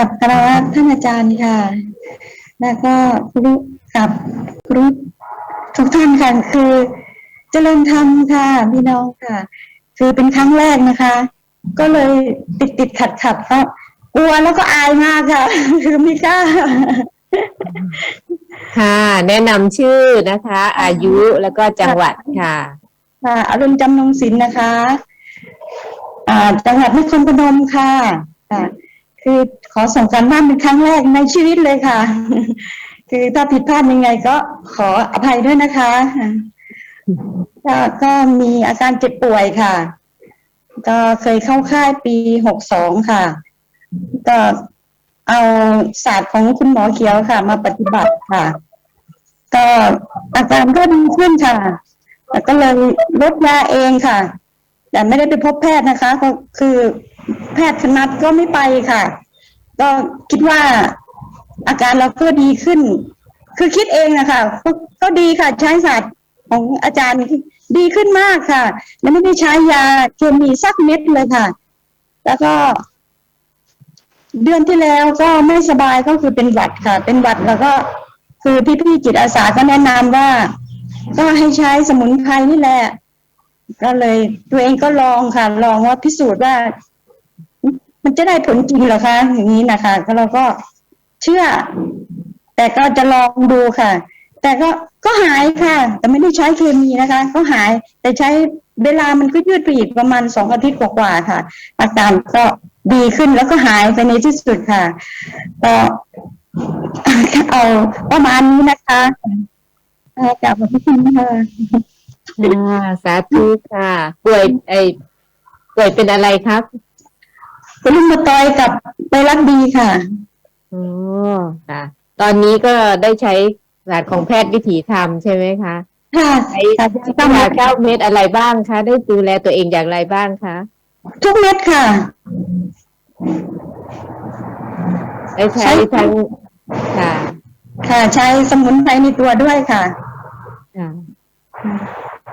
ราบคารวะท่านอาจารย์ค่ะ แล้วก็ครูกับครูทุกท่านค่ะคือเจริญธรรมค่ะพี่น้องค่ะ คือเป็นครั้งแรกนะคะ ก็เลยติดติดขัดขัดก็กลัวแล้วก็อายมากค่ะ คือไม่กล้าค่ะ แนะนำชื่อนะคะ อายุแล้วก็จังหวัดค่ะ ค่ะอรุณจำนงศิลป์นะคะ อ่าจังหวัดนครพนมค่ะค่ะ คือขอส่งการบ้านเป็นครั้งแรกในชีวิตเลยค่ะ คือถ้าผิดพลาดยังไงก็ขออภัยด้วยนะคะก็ก็มีอาการเจ็บป่วยค่ะ ก็เคยเข้าค่ายปีหกสองค่ะ ก็เอาศาสตร์ของคุณหมอเขียวค่ะ มาปฏิบัติค่ะ ก็อาการก็ดีขึ้นค่ะแต่ก็เลยลดยาเองค่ะ แต่ไม่ได้ไปพบแพทย์นะคะ ก็คือ แพทย์คณัดก็ไม่ไปค่ะ ก็คิดว่าอาการเราก็ดีขึ้น คือคิดเองนะคะก็ก็ดีค่ะใช้ศาสตร์ของอาจารย์ดีขึ้นมากค่ะ แล้วไม่ได้ใช้ยาเคมีสักเม็ดเลยค่ะ แล้วก็ เดือนที่แล้วก็ไม่สบายก็คือเป็นหวัดค่ะ เป็นหวัดแล้วก็ คือพี่ๆจิตอาสาก็แนะนำว่า ก็ให้ใช้สมุนไพรนี่แหละ ก็เลยตัวเองก็ลองค่ะ ลองว่าพิสูจน์ว่า มันจะได้ผลจริงเหรอคะ อย่างนี้นะคะก็เราก็เชื่อ แต่ก็จะลองดูค่ะ แต่ก็ก็หายค่ะ แต่ไม่ได้ใช้เคมีนะคะ ก็หายแต่ใช้เวลามันก็ยืดไปอีกประมาณสองอาทิตย์กว่าๆค่ะ อาการก็ดีขึ้นแล้วก็หายไปในที่สุดค่ะก็เอาประมาณนี้นะคะเอ่อกลับมาที่คุณค่ะค่ะสาธุค่ะ ป่วยไอป่วยเป็นอะไรครับ เป็นลุงมาตอยกับไปรักดีค่ะ อ๋อค่ะ ตอนนี้ก็ได้ใช้ศาสตร์ของแพทย์วิถีธรรมใช่ไหมคะค่ะใช้ค่ะต้ยาเก้าเม็ดอะไรบ้างคะ ได้ดูแลตัวเองอย่างไรบ้างคะทุกเม็ดค่ะ ได้ใช้ใช้ ทั้งค่ะค่ะ ใช้สมุนไพรในตัวด้วยค่ะ ค่ะ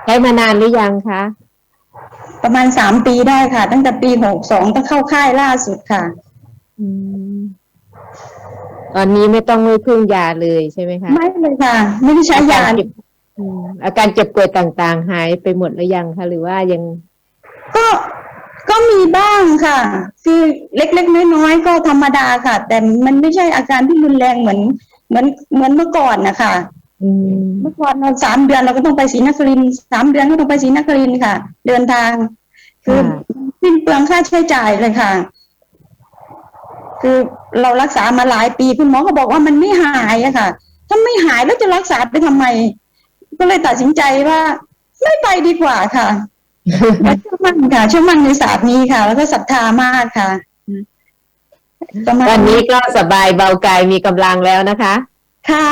ใช้มานานหรือยังคะ ประมาณสามปีได้ค่ะ ตั้งแต่ปีหกสองต้องเข้าค่ายล่าสุดค่ะอืมตอนนี้ไม่ต้องไม่พึ่งยาเลยใช่ไหมคะไม่เลยค่ะ ไม่ได้ใช้ยาอรเจ็บอืมอาการเจ็บป่วยต่างๆ หายไปหมดหรือยังคะหรือว่ายัง ก็ก็มีบ้างค่ะคือเล็กๆน้อยๆก็ธรรมดาค่ะ แต่มันไม่ใช่อาการที่รุนแรงเหมือน เหมือนเหมือนเมื่อก่อนนะคะอืม เมื่อก่อนเราสามเดือนเราก็ต้องไปศรีนครินทร์สามเดือนก็ต้องไปศรีนครินทร์ค่ะ เดินทาง คือสิ้นเปลืองค่าใช้จ่ายเลยค่ะ คือเรารักษามาหลายปีคุณหมอก็บอกว่ามันไม่หายอะค่ะ ถ้าไม่หายแล้วจะรักษาไปทำไม ก็เลยตัดสินใจว่า ไม่ไปดีกว่าค่ะและเชื่อมั่นค่ะเชื่อมั่นในศาสตร์นี้ค่ะ แล้วก็ศรัทธามากค่ะประมาณวันนี้ก็สบายเบากายมีกำลังแล้วนะคะ ค่ะ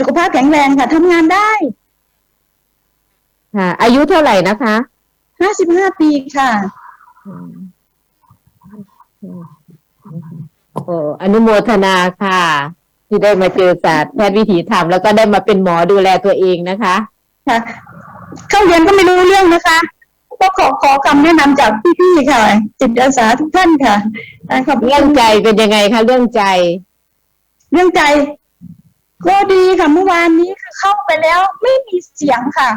สุขภาพแข็งแรงค่ะทำงานได้ค่ะ อายุเท่าไหร่นะคะห้าสิบห้าปีค่ะโอ้อนุโมทนาค่ะ ที่ได้มาเจอศาสตร์แพทย์วิถีธรรมแล้วก็ได้มาเป็นหมอดูแลตัวเองนะคะค่ะเข้าเรียนก็ไม่รู้เรื่องนะคะก็ขอขอคำแนะนำจากพี่ๆค่ะจิตอาสาทุกท่านค่ะอ่าขอบคุณเรื่องใจเป็นยังไงคะเรื่องใจ เรื่องใจ ก็ดีค่ะเมื่อวานนี้คือเข้าไปแล้วไม่มีเสียงค่ะ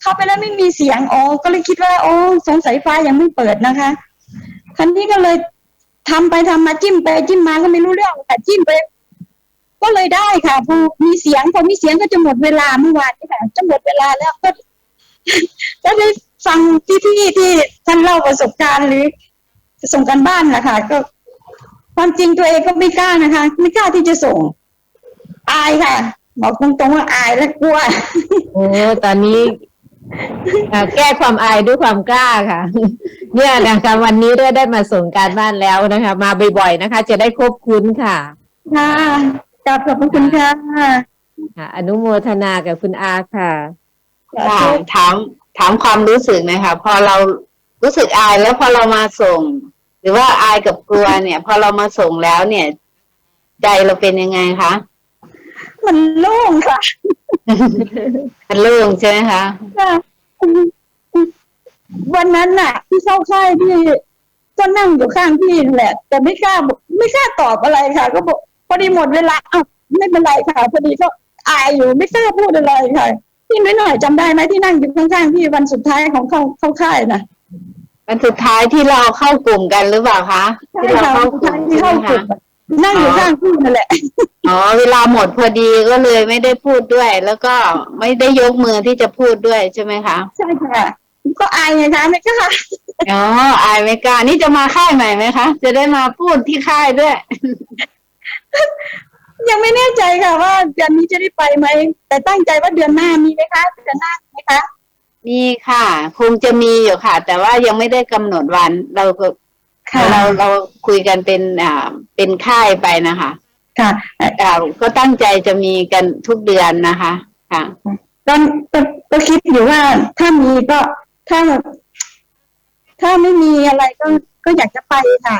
เข้าไปแล้วไม่มีเสียงอ๋อก็เลยคิดว่า โอ้สงสัยไฟยังไม่เปิดนะคะคันนี้ก็เลยทำไปทำมาจิ้มไปจิ้มมาก็ไม่รู้เรื่องแต่จิ้มไป ก็เลยได้ค่ะพอมีเสียงพอมีเสียงก็จะหมดเวลาเมื่อวานนี้ค่ะจะหมดเวลาแล้วก็ก็ได้ฟังพี่ๆที่ท่านเล่าประสบการณ์หรือส่งกันบ้านนะคะก็ความจริงตัวเองก็ไม่กล้านะคะ ไม่กล้าที่จะส่ง อายค่ะบอกตรงๆว่าอายและกลัว โอ้ตอนนี้อ่าแก้ความอายด้วยความกล้าค่ะ เนี่ยนะคะวันนี้ได้ได้มาส่งการบ้านแล้วนะคะ มาบ่อยๆนะคะ จะได้ครบคุ้นค่ะ ค่ะกราบขอบพระคุณค่ะค่ะ อนุโมทนากับคุณอาค่ะ ค่ะถามถามความรู้สึกหนะคะพอเรารู้สึกอายแล้วพอเรามาส่ง หรือว่าอายกับกลัวเนี่ย พอเรามาส่งแล้วเนี่ย ใจเราเป็นยังไงคะ มันโล่งค่ะ มันโล่งใช่ไหมคะค่ะวันนั้นน่ะ ที่เข้าค่ายพี่ก็นั่งอยู่ข้างพี่นั่นแหละ แต่ไม่กล้าบอกไม่กล้าตอบอะไรค่ะ ก็บอกพอดีหมดเวลาอ้าวไม่เป็นไรค่ะพอดีก็อายอยู่ไม่กล้าพูดอะไรค่ะพี่น้อยหน่อยจำได้ไหมที่นั่งอยู่ข้างๆพี่วันสุดท้ายของเข้าเข้าค่ายนะวันสุดท้ายที่เราเข้ากลุ่มกันหรือเปล่าคะใช่ที่เราค่ะเข้าวันกสุดลุ่มท้ายที่ใช่ไหมเข้ากลุ่คะม นั่งอยู่ข้างพี่นั่นแหละ อ๋อเวลาหมดพอดีก็เลยไม่ได้พูดด้วย แล้วก็ไม่ได้ยกมือที่จะพูดด้วยใช่ไหมคะใช่ค่ะก็อายไงคะไม่กล้าอ๋ออายไม่กล้านี่จะมาค่ายใหม่ไหมคะจะได้มาพูดที่ค่ายด้วย ยังไม่แน่ใจค่ะ ว่าเดือนนี้จะได้ไปไหมแต่ตั้งใจว่าเดือนหน้ามีไหมคะเดือนหน้ามีไหมคะมีค่ะ คงจะมีอยู่ค่ะ แต่ว่ายังไม่ได้กำหนดวัน เราก็ค่ะ เราเราคุยกันเป็นอ่าเป็นค่ายไปนะคะค่ะอ่าก็ตั้งใจจะมีกันทุกเดือนนะคะ ค่ะก็ก็ก็คิดอยู่ว่าถ้ามีก็ถ้า ถ้าไม่มีอะไรก็ก็อยากจะไปค่ะ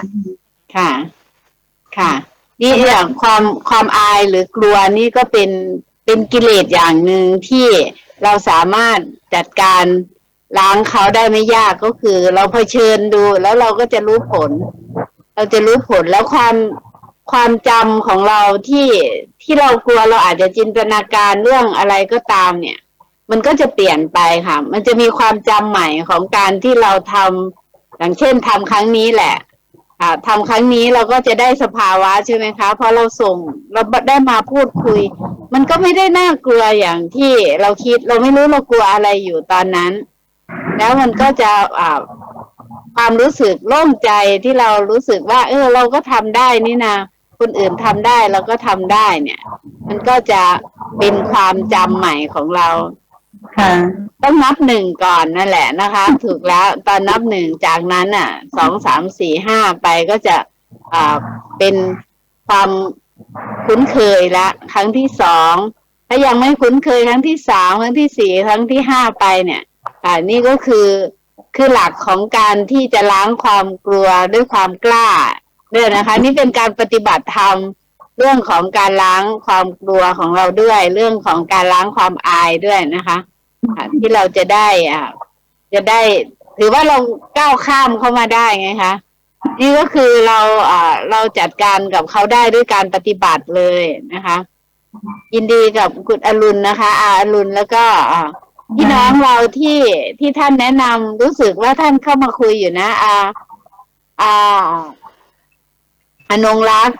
ค่ะ ค่ะนี่อย่างความความอายหรือกลัวนี่ก็เป็นเป็นกิเลสอย่างหนึ่งที่เราสามารถจัดการ ล้างเขาได้ไม่ยากก็คือ เราเผชิญดูแล้วเราก็จะรู้ผล เราจะรู้ผลแล้วความความจำของเราที่ที่เรากลัวเราอาจจะจินตนาการเรื่องอะไรก็ตามเนี่ย มันก็จะเปลี่ยนไปค่ะ มันจะมีความจำใหม่ของการที่เราทำอย่างเช่นทำครั้งนี้แหละอ่าทำครั้งนี้เราก็จะได้สภาวะใช่ไหมคะพอเราส่งเราได้มาพูดคุย มันก็ไม่ได้น่ากลัวอย่างที่เราคิด เราไม่รู้เรากลัวอะไรอยู่ตอนนั้น แล้วมันก็จะอ่าความรู้สึกโล่งใจที่เรารู้สึกว่า เออ เราก็ทำได้นี่นะคนอื่นทำได้เราก็ทำได้เนี่ย มันก็จะเป็นความจำใหม่ของเราค่ะต้องนับหนึ่งก่อนนั่นแหละนะคะ ถูกแล้วตอนนับหนึ่งจากนั้นอะสองสามสี่ห้าไปก็จะอ่าเป็นความคุ้นเคยละ ครั้งที่สองถ้ายังไม่คุ้นเคยครั้งที่สามครั้งที่สี่ครั้งที่ห้าไปเนี่ย อ่านี่ก็คือคือหลักของการที่จะล้างความกลัวด้วยความกล้าด้วยนะคะ นี่เป็นการปฏิบัติธรรมเรื่องของการล้างความกลัวของเราด้วย เรื่องของการล้างความอายด้วยนะคะที่เราจะได้อะจะได้ถือว่าเราก้าวข้ามเข้ามาได้ไงคะนี่ก็คือเราอ่าเราจัดการกับเขาได้ด้วยการปฏิบัติเลยนะคะ ยินดีกับคุณอรุณนะคะอาอรุณแล้วก็อ่า พี่น้องเราที่ที่ท่านแนะนำรู้สึกว่าท่านเข้ามาคุยอยู่นะ อาอาอนงรักษ์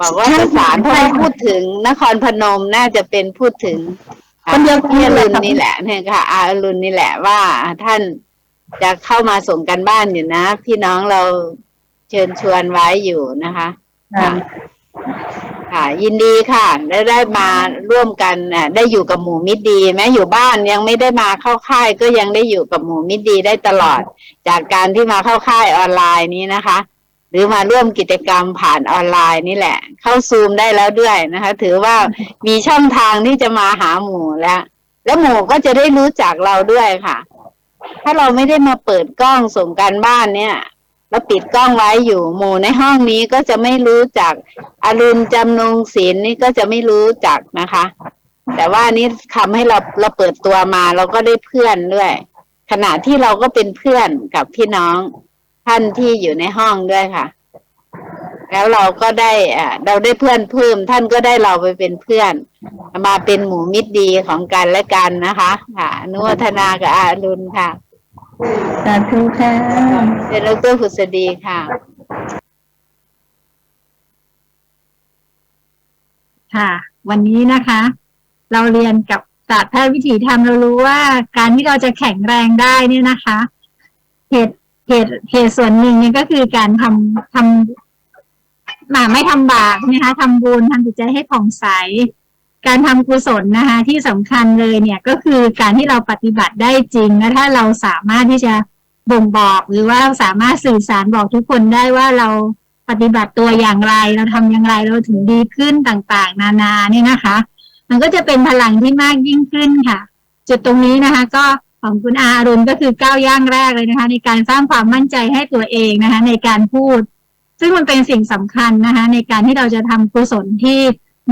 บอกว่าประสานเพราะว่าพูดถึงนครพนมน่าจะเป็นพูดถึงคนเดียวกันพี่อเลรุยณค่ะนี่แหละเนี่ยค่ะ อาอรุณนี่แหละว่าท่านจะเข้ามาส่งกันบ้านอยู่นะ พี่น้องเราเชิญชวนไว้อยู่นะคะ ค่ะ ยินดีค่ะ ได้ได้มาร่วมกันอะได้อยู่กับหมู่มิตรดี แม้อยู่บ้านยังไม่ได้มาเข้าค่าย ก็ยังได้อยู่กับหมู่มิตรดีได้ตลอด จากการที่มาเข้าค่ายออนไลน์นี้นะคะ หรือมาร่วมกิจกรรมผ่านออนไลน์นี่แหละ เข้าซูมได้แล้วด้วยนะคะ ถือว่ามีช่องทางที่จะมาหาหมู่แล้ว แล้วหมู่ก็จะได้รู้จักเราด้วยค่ะ ถ้าเราไม่ได้มาเปิดกล้องส่งการบ้านเนี่ย เราปิดกล้องไว้อยู่หมู่ในห้องนี้ก็จะไม่รู้จักอรุณจำนงศิลนี่ก็จะไม่รู้จักนะคะ แต่ว่านี่ทำให้เราเราเปิดตัวมาเราก็ได้เพื่อนด้วย ขณะที่เราก็เป็นเพื่อนกับพี่น้องท่านที่อยู่ในห้องด้วยค่ะ แล้วเราก็ได้เราได้เพื่อนเพิ่ม ท่านก็ได้เราไปเป็นเพื่อน มาเป็นหมู่มิตรดีของกันและกันนะคะ ค่ะนุโมทนากับอารุณค่ะ สาธุค่ะเป็นดรผุษดีค่ะ ค่ะ วันนี้นะคะ เราเรียนกับศาสตร์แพทย์วิถีธรรมเรารู้ว่า การที่เราจะแข็งแรงได้เนี่ยนะคะเหตุเหตุเหตุส่วนหนึ่งเนี่ยก็คือการทำทำหมาไม่ทำบาปนะคะทำบุญทำจิตใจให้ผ่องใส การทำกุศลนะคะที่สำคัญเลยเนี่ยก็คือการที่เราปฏิบัติได้จริงและถ้าเราสามารถที่จะบ่งบอกหรือว่าสามารถสื่อสารบอกทุกคนได้ว่าเราปฏิบัติตัวอย่างไรเราทำอย่างไรเราถึงดีขึ้นต่างๆ นานาเนี่ยนะคะ มันก็จะเป็นพลังที่มากยิ่งขึ้นค่ะ จุดตรงนี้นะคะ ก็ของคุณอารุณก็คือก้าวย่างแรกเลยนะคะ ในการสร้างความมั่นใจให้ตัวเองนะคะ ในการพูด ซึ่งมันเป็นสิ่งสำคัญนะคะ ในการที่เราจะทำกุศลที่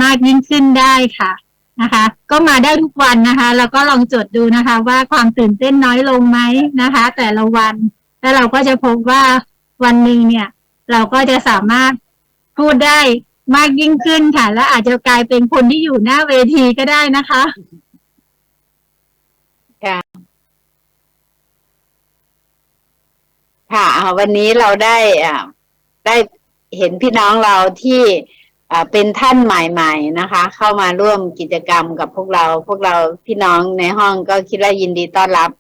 มากยิ่งขึ้นได้ค่ะนะคะ ก็มาได้ทุกวันนะคะ แล้วก็ลองจดดูนะคะ ว่าความตื่นเต้นน้อยลงไหมนะคะ แต่ละวัน แล้วเราก็จะพบว่าวันหนึ่งเนี่ย เราก็จะสามารถพูดได้มากยิ่งขึ้นค่ะ และอาจจะกลายเป็นคนที่อยู่หน้าเวทีก็ได้นะคะค่ะอ่าวันนี้เราได้อ่าได้เห็นพี่น้องเราที่ เป็นท่านใหม่ๆนะคะ เข้ามาร่วมกิจกรรมกับพวกเรา พวกเราพี่น้องในห้องก็คิดว่ายินดีต้อนรับ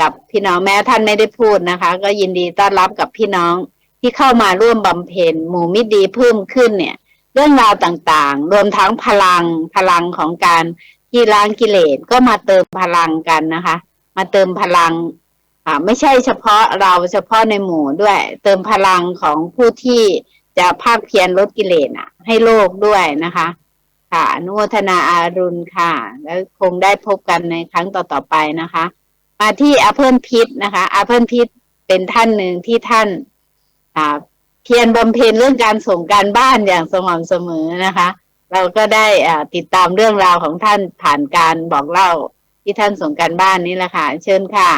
กับพี่น้องแม้ท่านไม่ได้พูดนะคะ ก็ยินดีต้อนรับกับพี่น้องที่เข้ามาร่วมบำเพ็ญหมู่มิตรดีเพิ่มขึ้นเนี่ย เรื่องราวต่างๆ รวมทั้งพลังพลังของการที่ล้างกิเลสก็มาเติมพลังกันนะคะ มาเติมพลังอ่าไม่ใช่เฉพาะเราเฉพาะในหมู่ด้วย เติมพลังของผู้ที่ จะภาคเพียรลดกิเลสอะ ให้โลกด้วยนะคะ ค่ะอนุโมทนาอารุณค่ะ แล้วคงได้พบกันในครั้งต่อๆไปนะคะ มาที่อาเพิ่นพิษนะคะอาเพิ่นพิษเป็นท่านหนึ่งที่ท่านอ่าเพียรบำเพ็ญเรื่องการส่งการบ้านอย่างสม่ำเสมอนะคะ เราก็ได้อ่าติดตามเรื่องราวของท่านผ่านการบอกเล่าที่ท่านส่งการบ้านนี่แหละค่ะ เชิญค่ะ